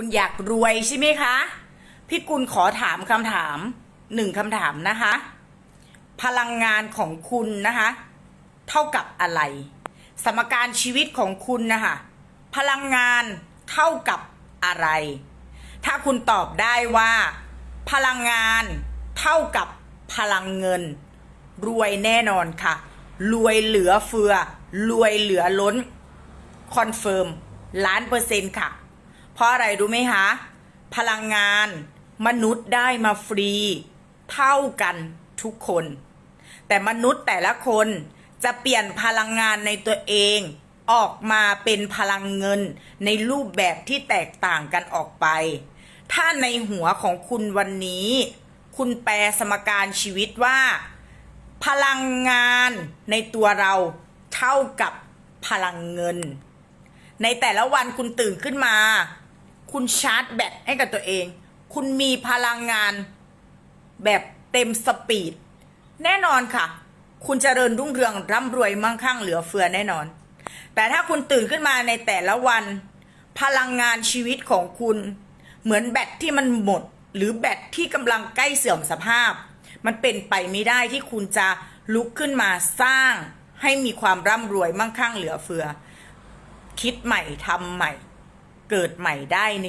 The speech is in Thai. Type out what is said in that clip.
คุณอยากรวยใช่ไหมคะ พี่กุลขอถามคำถามหนึ่งคำถามนะคะ พลังงานของคุณนะคะ เท่ากับอะไร สมการชีวิตของคุณนะคะพลังงานเท่ากับอะไร ถ้าคุณตอบได้ว่า พลังงานเท่ากับพลังเงิน รวยแน่นอนค่ะ รวยเหลือเฟือ รวยเหลือล้น คอนเฟิร์มล้านเปอร์เซ็นต์ค่ะ เพราะอะไรรู้ไหมคะ พลังงานมนุษย์ได้มาฟรี เท่ากันทุกคน แต่มนุษย์แต่ละคนจะเปลี่ยนพลังงานในตัวเองออกมาเป็นพลังเงินในรูปแบบที่แตกต่างกันออกไป ถ้าในหัวของคุณวันนี้ คุณแปลสมการชีวิตว่า พลังงานในตัวเราเท่ากับพลังเงิน ในแต่ละวันคุณตื่นขึ้นมา คุณชาร์จแบตให้กับตัวเอง คุณมีพลังงานแบบเต็มสปีด แน่นอนค่ะ คุณจเจริญรุ่งเรืองร่ำรวยมั่งคั่งเหลือเฟือแน่นอน แต่ถ้าคุณตื่นขึ้นมาในแต่ละวัน พลังงานชีวิตของคุณ เหมือนแบตที่มันหมด หรือแบตที่กำลังใกล้เสื่อมสภาพ มันเป็นไปไม่ได้ที่คุณจะลุกขึ้นมาสร้างให้มีความร่ำรวยมั่งคั่งเหลือเฟือ คิดใหม่ทำใหม่ เกิดใหม่ได้ใน